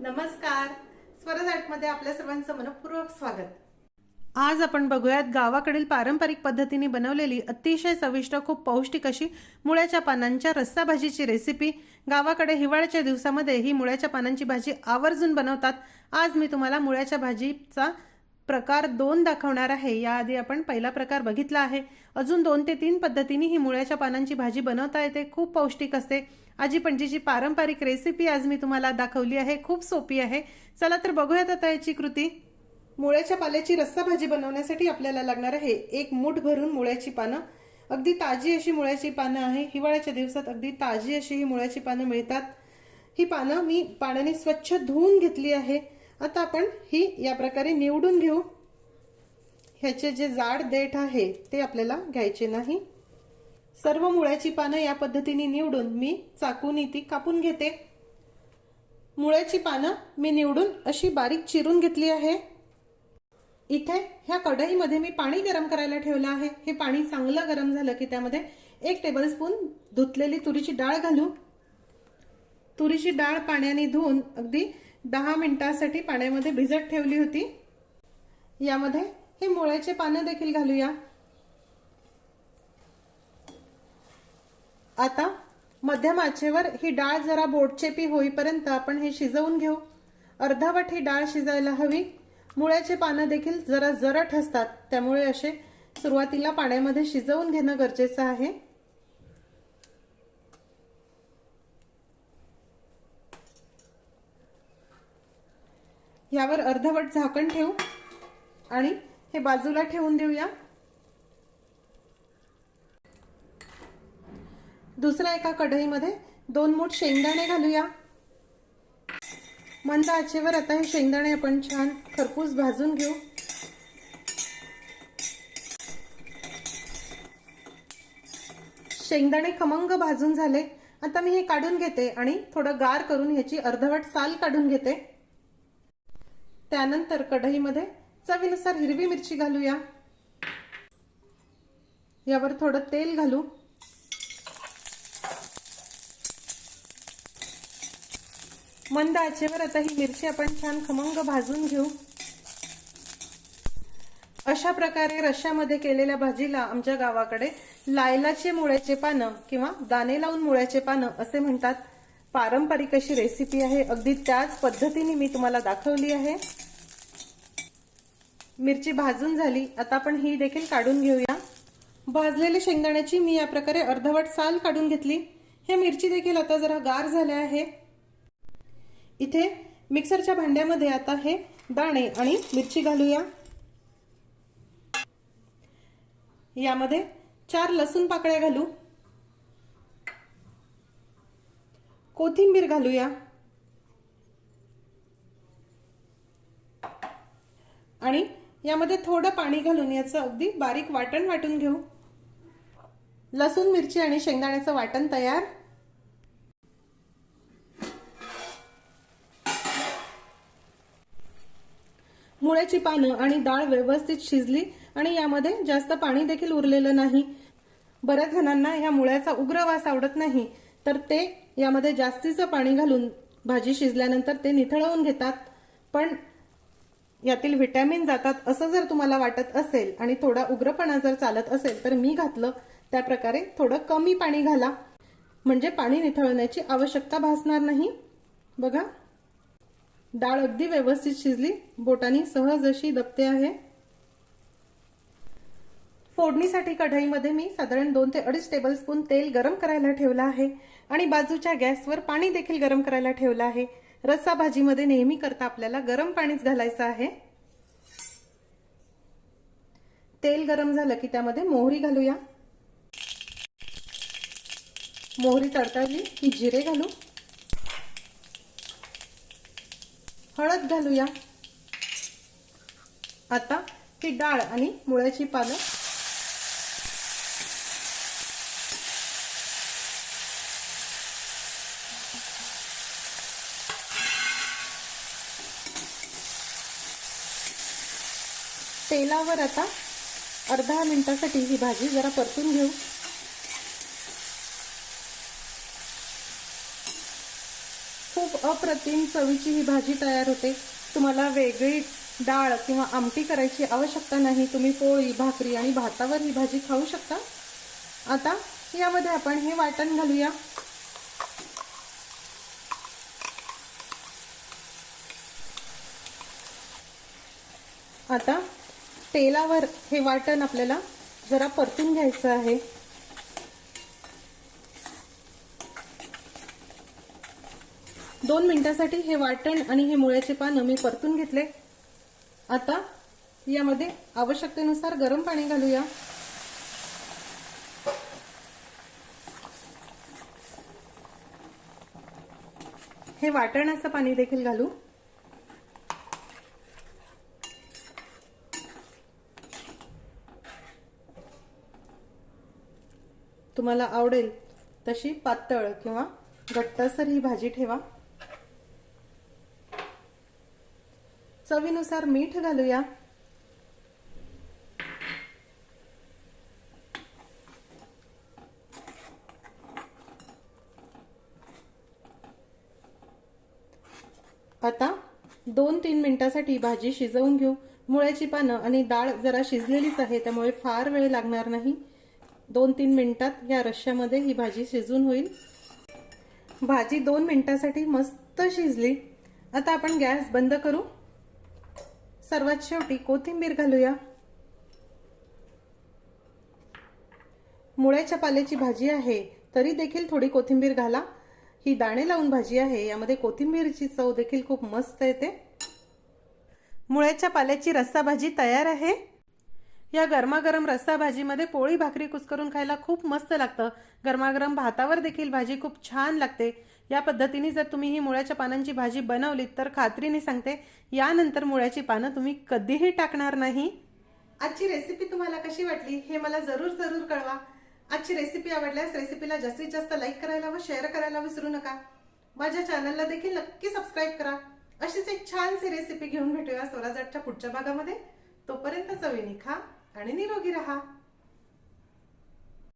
नमस्कार. स्वरजाटमध्ये आपल्या सर्वांचं मनपूर्वक स्वागत. आज आपण बघूयात गावाकडील पारंपरिक पद्धतीने बनवलेली अतिशय चविष्ट खूप पौष्टिक अशी मुळ्याच्या पानांच्या रस्सा भाजीची रेसिपी गावाकडे हिवाळ्याच्या दिवसामध्ये ही मुळ्याच्या पानांची भाजी आवर्जून बनवतात. आज मी तुम्हाला मुळ्याच्या भाजीचा प्रकार दोन दाखवणार आहे. याआधी आपण पहिला प्रकार बघितला आहे. अजून दोन ते तीन पद्धतीने ही मुळ्याच्या पानांची भाजी बनवता येते. खूप पौष्टिक असते. आजी पणजीची पारंपरिक रेसिपी आज मी तुम्हाला दाखवली आहे. खूप सोपी आहे. चला तर बघूयात आता याची कृती. मुळ्याच्या पाल्याची रस्सा भाजी बनवण्यासाठी आपल्याला लागणार आहे एक मूठ भरून मुळ्याची पानं. अगदी ताजी अशी मुळ्याची पानं आहे. हिवाळ्याच्या दिवसात अगदी ताजी अशी ही मुळ्याची पानं मिळतात. ही पानं मी पाण्याने स्वच्छ धुवून घेतली आहे. आता आपण ही या प्रकारे निवडून घेऊ. ह्याचे जे जाड देठ आहे ते आपल्याला घ्यायचे नाही. सर्व मुळ्याची पानं या पद्धतीने निवडून मी चाकूनी ती कापून घेते. मुळ्याची पानं मी निवडून अशी बारीक चिरून घेतली आहे. इथे ह्या कढईमध्ये मी पाणी गरम करायला ठेवलं आहे. हे पाणी चांगलं गरम झालं की त्यामध्ये एक टेबलस्पून धुतलेली तुरीची डाळ घालू. तुरीची डाळ पाण्याने धुवून अगदी दहा मिनिटासाठी पाण्यामध्ये भिजत ठेवली होती. यामध्ये हे मुळ्याचे पानं देखील घालूया. आता मध्यम आचेवर ही डाळ जरा बोटचेपी होईपर्यंत आपण हे शिजवून घेऊ. अर्धावट ही डाळ शिजायला हवी. मुळ्याचे पानं देखील जरा जरट असतात त्यामुळे असे सुरुवातीला पाण्यामध्ये शिजवून घेणं गरजेचं आहे. यावर अर्धवट झाकण ठेवू आणि हे बाजूला ठेवून देऊया. दुसऱ्या एका कढईमध्ये दोन मूठ शेंगदाणे घालूया. मंद आचेवर आता हे शेंगदाणे आपण छान खरपूस भाजून घेऊ. शेंगदाणे खमंग भाजून झाले. आता मी हे काढून घेते आणि थोडं गार करून ह्याची अर्धवट साल काढून घेते. त्यानंतर कढईमध्ये चवीनुसार हिरवी मिरची घालूया. यावर थोडं तेल घालू. मंद आचेवर आता ही मिरची आपण छान खमंग भाजून घेऊ. अशा प्रकारे रश्यामध्ये केलेल्या भाजीला आमच्या गावाकडे लायलाचे मुळ्याचे पानं किंवा दाणे लावून मुळ्याचे पानं असे म्हणतात. पारंपरिक अशी रेसिपी आहे. अगदी त्याच पद्धतीने मी तुम्हाला दाखवली आहे. मिरची भाजून झाली. आता आपण ही देखील काढून घेऊया. भाजलेल्या शेंगदाण्याची मी या प्रकारे अर्धवट साल काढून घेतली. हे मिरची देखील आता जरा गार झाल्या आहे. इथे मिक्सरच्या भांड्यामध्ये आता हे दाणे आणि मिरची घालूया. यामध्ये चार लसूण पाकळ्या घालू. कोथिंबीर घालूया. आणि यामध्ये थोडं पाणी घालून याचं अगदी बारीक वाटण वाटून घेऊ. लसूण मिरची आणि शेंगदाण्याचं वाटण तयार. मुळ्याची पानं आणि डाळ व्यवस्थित शिजली आणि यामध्ये जास्त पाणी देखील उरलेलं नाही. बऱ्याच जणांना या मुळ्याचा उग्र वास आवडत नाही. तर ते यामध्ये जास्तीचं पाणी घालून भाजी शिजल्यानंतर ते निथळवून घेतात. पण यातील व्हिटॅमिन जातात असं जर तुम्हाला वाटत असेल आणि थोडा उग्रपणा जर चालत असेल तर मी घातलं. त्या प्रकारे थोडं कमी पाणी घाला. म्हणजे पाणी निथळवण्याची आवश्यकता भासणार नाही. बघा. डाळ अगदी व्यवस्थित शिजली. बोटानी सहज अशी दबते आहे. फोडणीसाठी कढईमध्ये मी साधारण दोन ते अडीच टेबलस्पून तेल गरम करायला ठेवलं आहे. आणि बाजूच्या गॅसवर पाणी देखील गरम करायला ठेवलं आहे. रस्सा भाजीमध्ये नेहमी करता आपल्याला गरम पाणीच घालायचं आहे. तेल गरम झालं की त्यामध्ये मोहरी घालूया. मोहरी तडतडली की जिरे घालू. हळद घालूया. आता ही डाळ आणि मुळ्याची पानं तेलावर आता अर्धा मिनटासाठी ही भाजी जरा परतून घेऊ. खूप अप्रतिम चवीची ही भाजी तयार होते. तुम्हाला वेगळी डाळ किंवा आमटी करायची आवश्यकता नाही. तुम्ही पोळी भाकरी आणि भातावर ही भाजी खाऊ शकता. आता यामध्ये आपण हे वाटण घालूया. आता तेलावर हे वाटण आपल्याला जरा परतून घ्यायचं आहे. दोन मिनिटासाठी हे वाटण आणि हे मुळ्याचे पानं मी परतून घेतले. आता यामध्ये आवश्यकतेनुसार गरम पाणी घालूया. हे वाटणाचं पाणी देखील घालू. तुम्हाला आवडेल तशी पातळ किंवा घट्टसर ही भाजी ठेवा. चवीनुसार मीठ घालूया. आता दोन तीन मिनिटासाठी भाजी शिजवून घेऊ. मुळ्याची पानं आणि डाळ जरा शिजलेलीच आहे त्यामुळे फार वेळ लागणार नाही. दोन तीन मिनटात या रश्श्यामध्ये ही भाजी शिजून होईल. भाजी दोन मिनटासाठी मस्त शिजली. आता आपण गॅस बंद करू. सर्वात शेवटी कोथिंबीर घालूया. मुळ्याच्या पाल्याची भाजी आहे तरी देखील थोडी कोथिंबीर घाला. ही दाणे लावून भाजी आहे यामध्ये कोथिंबीरची चव देखील खूप मस्त येते. मुळ्याच्या पाल्याची रस्सा भाजी तयार आहे. या गरमागरम रस्सा भाजीमध्ये पोळी भाकरी कुस्करून खायला खूप मस्त लागतं. गरमागरम भातावर देखील भाजी खूप छान लागते. या पद्धतीने जर तुम्ही ही मुळ्याच्या पानांची भाजी बनवलीत तर खात्रीने सांगते यानंतर मुळ्याची पानं तुम्ही कधीही टाकणार नाही. आजची रेसिपी तुम्हाला कशी वाटली हे मला जरूर जरूर कळवा. आजची रेसिपी आवडल्यास रेसिपीला जास्तीत जास्त लाईक करायला व शेअर करायला विसरू नका. माझ्या चॅनलला देखील नक्की सबस्क्राईब करा. अशीच एक छानशी रेसिपी घेऊन भेटूया स्वराजाटच्या पुढच्या भागामध्ये. तोपर्यंत चवीने खा आणि निरोगी रहा.